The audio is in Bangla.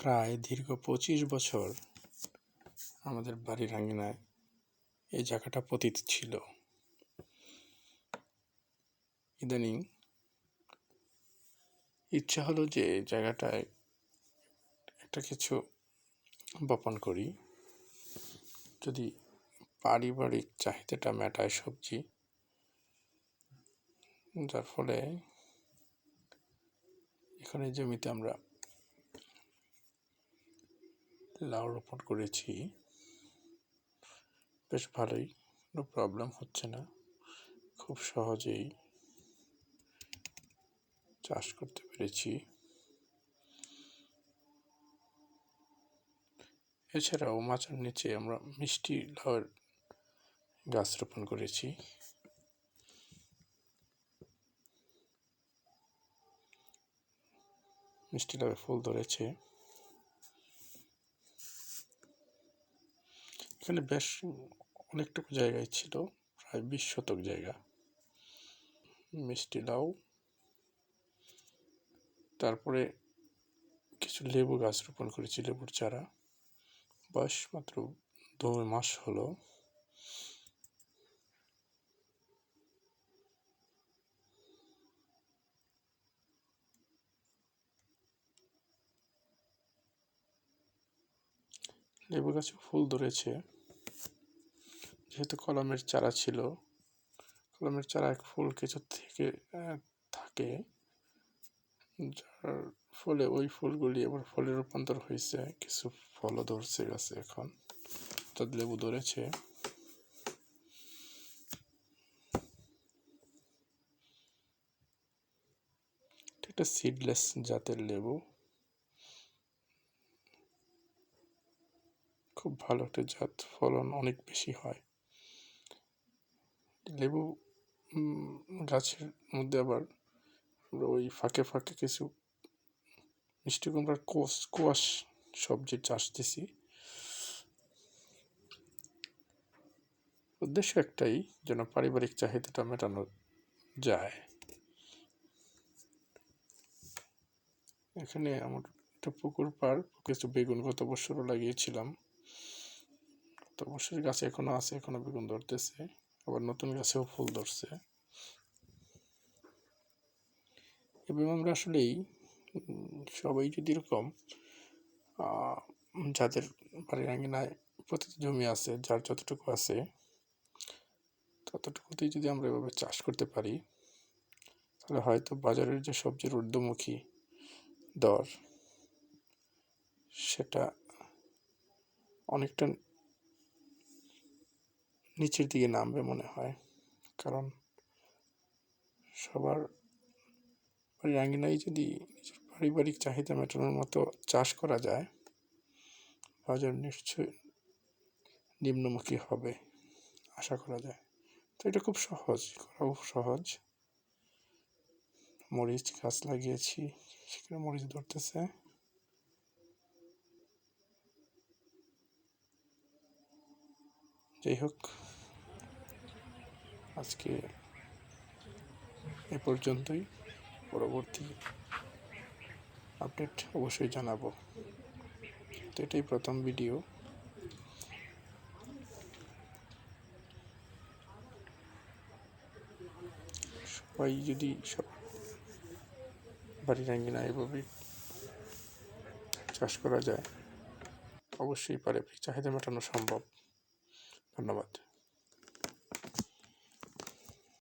প্রায় দীর্ঘ পঁচিশ বছর আমাদের বাড়ির আঙিনায় এই জায়গাটা পতিত ছিল। ইদানিং ইচ্ছা হলো যে জায়গাটায় একটা কিছু বপন করি। যদি পারিবারিক চাহিদাটা মেটায় সবজি, যার ফলে এখানে জমিতে আমরা লাউ রোপণ করেছি। বেশ ভালোই, কোনো প্রবলেম হচ্ছে না। খুব সহজেই চাষ করতে পেরেছি। এছাড়াও মাচার নিচে আমরা মিষ্টি লাউয়ের গাছ রোপণ করেছি। মিষ্টি লাউয়ের ফুল ধরেছে। এখানে বেশ অনেকটুকু জায়গায় ছিল, প্রায় বিশ শতক জায়গা। মিষ্টি লাউ, তারপরে কিছু লেবু গাছ রোপণ করেছি, লেবুর চারা। বয়স মাত্র দু মাস হলো। লেবু গাছে ফুল ধরেছে। যেহেতু কলমের চারা ছিল, কলমের চারা এক ফুল কিছু থেকে থাকে, যার ফলে ওই ফুলগুলি এবার ফলে রূপান্তর হয়েছে, কিছু ফলও ধরছে গাছে এখন অর্থাৎ লেবু ধরেছে। একটা সিডলেস জাতের লেবু। খুব ভালো একটা জাত, ফলন অনেক বেশি হয়। লেবু গাছের মধ্যে আবার আমরা ওই ফাঁকে ফাঁকে কিছু মিষ্টি কুমড়ার কোষ কোয়াশ সবজি চাষ দিছি। উদ্দেশ্য একটাই, যেন পারিবারিক চাহিদাটা মেটানো যায়। এখানে আমার একটা পুকুর পার কিছু বেগুন গত বছরও লাগিয়েছিলাম। গত বছরের গাছে এখনও আছে, এখনও বেগুন ধরতেছে। আবার নতুন গাছেও ফুল ধরছে। এবং আমরা আসলেই সবাই যদি এরকম যাদের বাড়ির আঙিনায় প্রতিটি জমি আছে, যার যতটুকু আছে, ততটুকুতেই যদি আমরা এভাবে চাষ করতে পারি, তাহলে হয়তো বাজারের যে সবজির ঊর্ধ্বমুখী দর, সেটা অনেকটা নিচের দিকে নামবে মনে হয়। কারণ সবার বাড়ির আঙ্গিনায় যদি নিজের পারিবারিক চাহিদা মেটানোর মতো চাষ করা যায়, বাজার নিশ্চয়ই নিম্নমুখী হবে, আশা করা যায়। তো এটা খুব সহজ, করাও সহজ। মরিচ গাছ লাগিয়েছি, সেখানে মরিচ ধরতেছে। যাই হোক। আজকে এ পর্যন্তই। পরবর্তী আপডেট অবশ্যই জানাব। তো এটাই প্রথম ভিডিও। সবাই যদি সব বাড়ির আঙ্গিনা এভাবে চাষ করা যায়, অবশ্যই পারে। চাহিদা মেটানো সম্ভব। ধন্যবাদ।